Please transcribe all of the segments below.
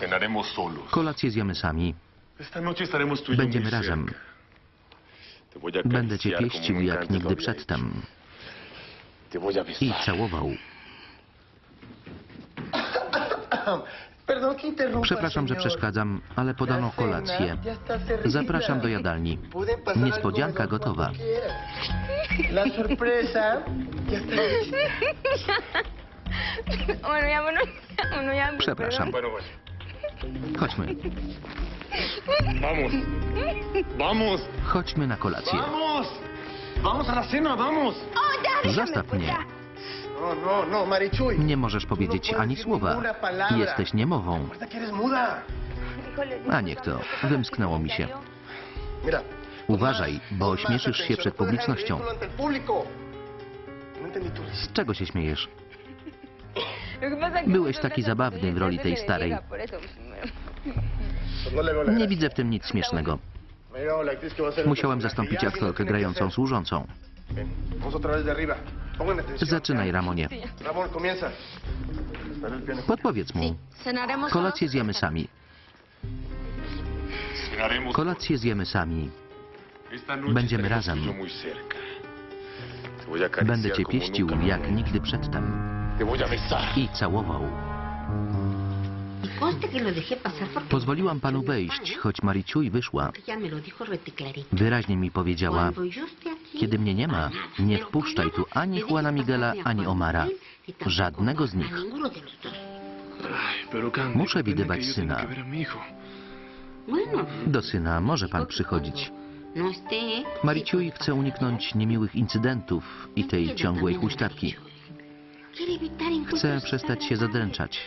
Cenaremos solos. Kolację zjemy sami. Y Będziemy razem. Będę cię pieścił jak nigdy przedtem. I całował. Przepraszam, że przeszkadzam, ale podano kolację. Zapraszam do jadalni. Pasar al Niespodzianka gotowa. La sorpresa. Przepraszam. Chodźmy. Vamos. Vamos. Chodźmy na kolację. Vamos. Vamos a la cena, vamos. Oh, Zostaw mnie. No, no, no, Marichuy. Nie możesz powiedzieć ani słowa. Jesteś niemową. Recuerda que eres muda. Híjole, A niech to. Wymsknęło mi się. Mira. Uważaj, bo Pon más śmieszysz się przed publicznością. No entendí tu Z czego się śmiejesz? Byłeś taki zabawny w roli tej starej. Nie widzę w tym nic śmiesznego. Musiałem zastąpić aktorkę grającą służącą. Zaczynaj, Ramonie. Podpowiedz mu. Kolację zjemy sami. Kolację zjemy sami. Będziemy razem. Będę cię pieścił jak nigdy przedtem. Te voy a besar. I całował. Y conste que lo dejé pasar porque... Pozwoliłam panu wejść, choć Mariciuj wyszła. Ya me lo dijo rete clarito. Wyraźnie mi powiedziała, Cuando yo esté aquí, kiedy mnie nie ma, nie wpuszczaj tu ani Juana Miguela, ani Omara. Żadnego z nich. Muszę widywać syna. Do syna może pan przychodzić. no. Mariciuj chce uniknąć niemiłych incydentów i tej ciągłej huśtawki. Estar przestać się zadręczać.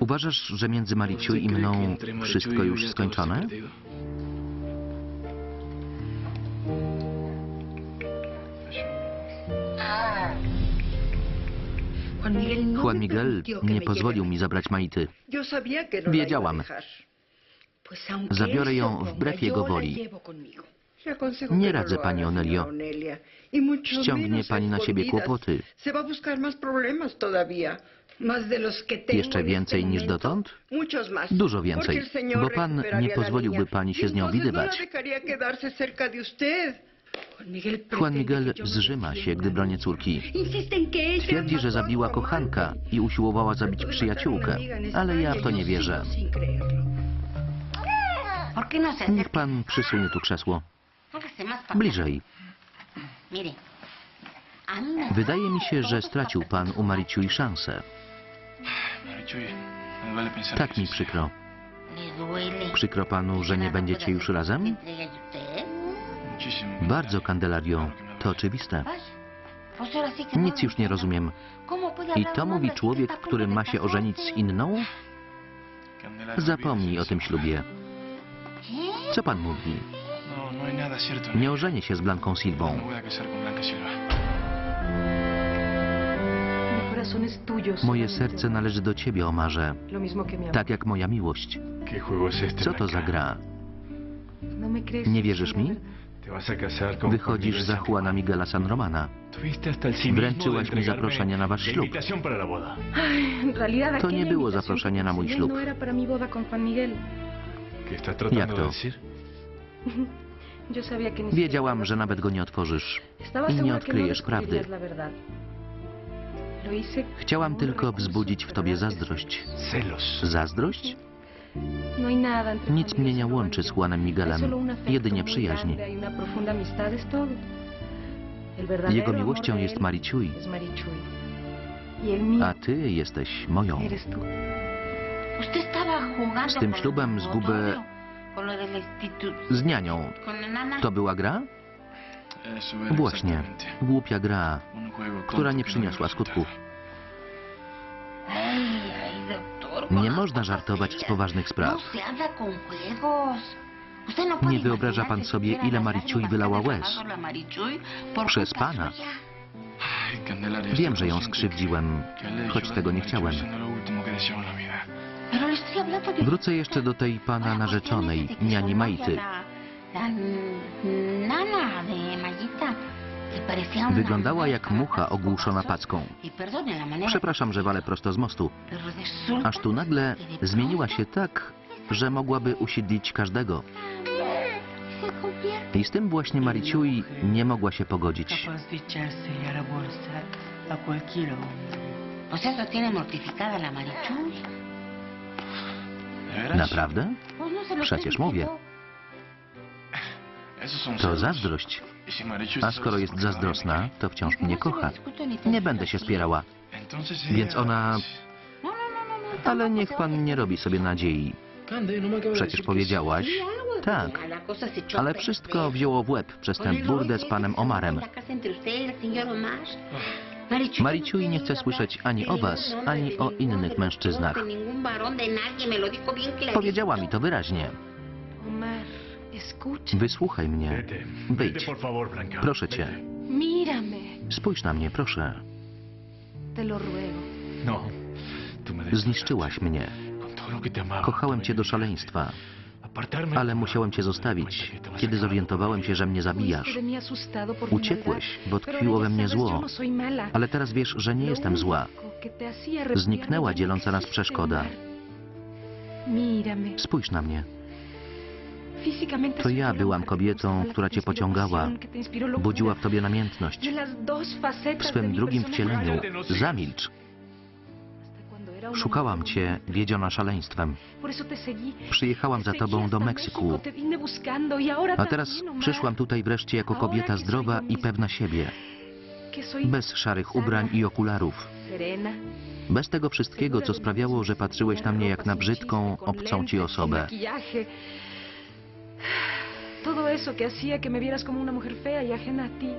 Uważasz, że między Mariciuj i ¿usted cree que mną wszystko już skończone? Juan Miguel, nie pozwolił mi zabrać Maity. Wiedziałam. Zabiorę ją wbrew jego woli. Nie radzę, pani Onelio. Ściągnie pani na siebie kłopoty. Jeszcze więcej niż dotąd? Dużo więcej, bo pan nie pozwoliłby pani się z nią widywać. No. Juan Miguel, zrzyma się, gdy bronię córki. Twierdzi, że zabiła kochanka i usiłowała zabić przyjaciółkę, ale ja w to nie wierzę. ¿Por qué no Niech pan przysunie tu krzesło. Bliżej. Wydaje mi się, że stracił pan u Mariciuj szansę. Pensar Tak mi przykro. Przykro panu, że nie będziecie już razem? Bardzo. Candelario. To oczywiste. Nic już nie rozumiem. ¿Cómo puede I to mówi człowiek, który ma się ożenić z inną? Zapomnij o tym ślubie. Co pan mówi? Nie ożenię się z Blanką tuyo. Moje serce należy do ciebie, Omarze. Tak jak moja miłość. Co to za gra? Nie wierzysz mi? Wychodzisz za Juana Miguela San Romana. Wręczyłaś mi zaproszenie na wasz ślub. To nie było zaproszenie na mój ślub. No era para mi boda con Juan Miguel. ¿Qué estás tratando Jak to? Wiedziałam, że nawet go nie otworzysz. I nie no odkryjesz prawdy. Chciałam tylko wzbudzić w tobie zazdrość. Celos. Zazdrość? No Nic mnie nie y łączy z Juan Juanem Miguelem. Jedynie przyjaźń. verdadero Jego miłością jest Mariciuj. Y a ty jesteś moją. Z tym ślubem zgubę z nianią. To była gra? Właśnie. Głupia gra, która nie no przyniosła skutków. Nie można żartować z poważnych spraw. Nie wyobraża pan sobie, ile Marichuy wylała łez. Przez pana. Wiem, że ją skrzywdziłem, choć tego nie chciałem. Wrócę jeszcze do tej pana narzeczonej, niani Majty. Nana de Mayita Wyglądała jak mucha ogłuszona packą. Y Przepraszam, że walę prosto z mostu. Aż tu nagle de zmieniła się tak, że mogłaby usiedlić każdego. I z tym właśnie Mariciui nie mogła się pogodzić. capaz de echarse a la bolsa a cualquier hombre. Pues eso tiene mortificada la Marichuy. ¿De veras? Naprawdę? No Przecież mówię. To zazdrość. A skoro jest zazdrosna, to wciąż mnie kocha. Nie będę się spierała. Więc ona... Ale niech pan nie robi sobie nadziei. Przecież powiedziałaś... Tak. Ale wszystko wzięło w łeb przez ten burdę z panem Omarem. Mariciui nie chce słyszeć ani o was, ani o innych mężczyznach. Powiedziała mi to wyraźnie. Escucha. Wysłuchaj mnie. Wyjdź. Proszę cię. Mírame, Spójrz na mnie, proszę. te lo ruego. No. Zniszczyłaś mnie. Kochałem cię do szaleństwa. Ale musiałem cię zostawić, kiedy zorientowałem się, że mnie zabijasz. Uciekłeś, bo tkwiło we mnie zło. no. Ale teraz wiesz, że nie jestem zła. Zniknęła no dzieląca nas przeszkoda. Spójrz na mnie. To ja byłam kobietą, która cię pociągała. Budziła w tobie namiętność. W swym drugim wcieleniu zamilcz. Szukałam cię, wiedziona szaleństwem. Przyjechałam za tobą do Meksyku. Y A teraz przyszłam tutaj wreszcie jako kobieta zdrowa i pewna siebie. Bez szarych ubrań i okularów. Bez tego wszystkiego, co sprawiało, że patrzyłeś na mnie jak na brzydką, obcą ci osobę. Todo eso que hacía que me vieras como una mujer fea y ajena a ti.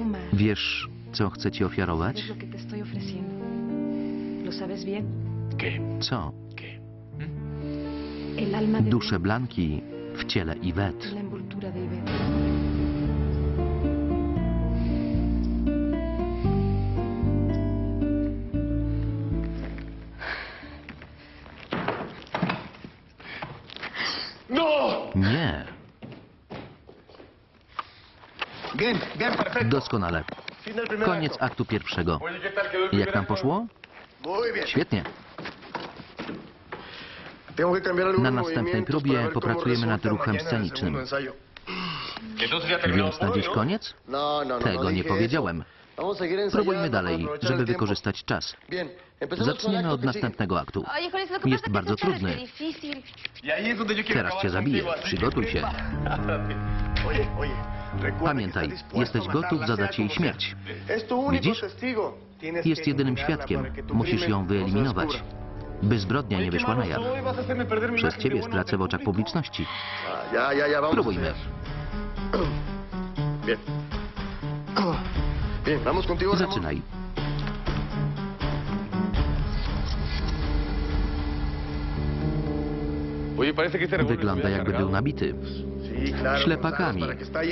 Omar, Wiesz, co chcę ci ofiarować? ¿sabes lo que te estoy ofreciendo? ¿Lo sabes bien? ¿Qué? Co? ¿Qué? El alma de Duszę Blanki w ciele Iwet. Ivette. Nie, Bien, bien, perfecto. doskonale. Koniec aktu pierwszego. Oye, ¿qué tal quedó el Jak nam poszło? Muy bien. Świetnie. Na następnej próbie popracujemy nad ruchem scenicznym. Więc na dziś koniec? No, no, no, Tego no nie powiedziałem. Próbujmy dalej, żeby wykorzystać czas. Zaczniemy od następnego aktu. Jest bardzo trudny. Y Teraz cię zabiję. Przygotuj się. Pamiętaj, jesteś gotów zadać jej śmierć. Widzisz? Jest jedynym świadkiem. Musisz ją no wyeliminować, by zbrodnia nie wyszła na jaw. Przez ciebie stracę w oczach publiczności. Ah. Próbujmy. Bien. Bien, vamos contigo, Ramón. Zaczynaj. Wygląda jakby był nabity. Ślepakami.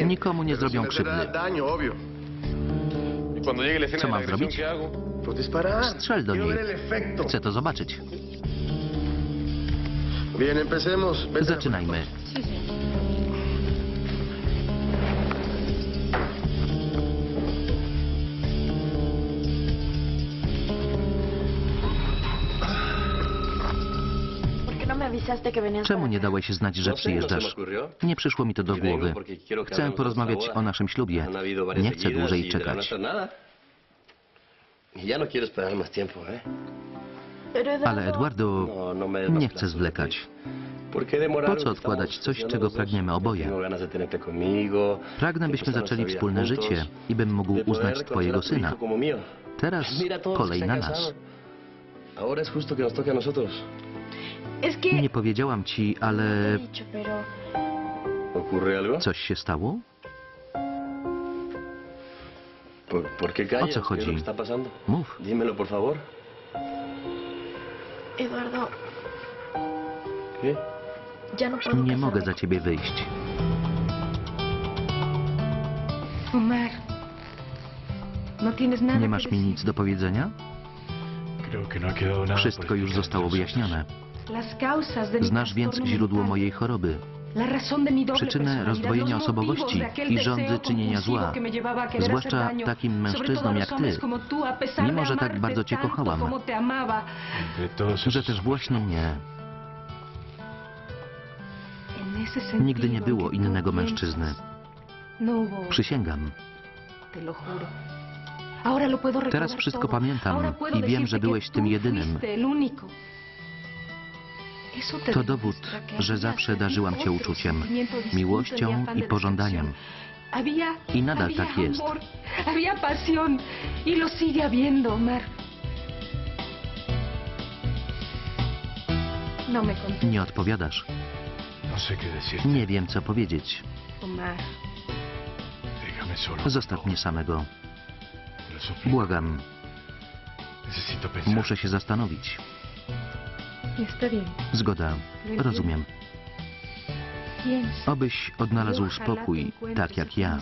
Nikomu nie zrobią krzywdy. Y Co mam zrobić? Strzel do niej. Chcę to zobaczyć. Zaczynajmy. Czemu nie dałeś znać, że przyjeżdżasz? Nie przyszło mi to do głowy. Chcę porozmawiać o naszym ślubie. Nie chcę dłużej czekać. No ¿eh? Ale Eduardo, No, no nie chcę zwlekać. Po co odkładać coś, czego pragniemy oboje? Pragnę, byśmy zaczęli wspólne życie i bym mógł uznać twojego syna. Teraz kolej na nas. Ahora es justo que nos toque a nosotros. Nie powiedziałam ci, ale dicho, pero... ¿Ocurre algo? coś się stało? ¿Por, por qué callas? O co ¿Qué es chodzi? lo que está pasando? Mów. Dímelo, por favor. Eduardo, ¿Qué? ya no puedo Nie casarme mogę za ciebie wyjść. Omar, no tienes nada Nie que masz mi decir. nic do powiedzenia? No Wszystko już zostało wyjaśnione. Znasz więc źródło mojej choroby, przyczynę rozdwojenia osobowości i żądzy deseo czynienia zła, zwłaszcza takim mężczyznom jak ty. Mimo, że tak bardzo cię kochałam. że też właśnie mnie. Nigdy nie było innego mężczyzny. No Przysięgam. Teraz wszystko pamiętam i wiem, że byłeś tym jedynym. To dowód, że zawsze darzyłam cię uczuciem, miłością i pożądaniem. I nadal tak jest. amor, había pasión y lo sigue habiendo, Omar. No Nie odpowiadasz. No. Nie wiem, co powiedzieć. Zostaw mnie samego. Błagam, muszę się zastanowić. Está bien. Zgoda, rozumiem. Obyś odnalazł spokój, tak jak ja.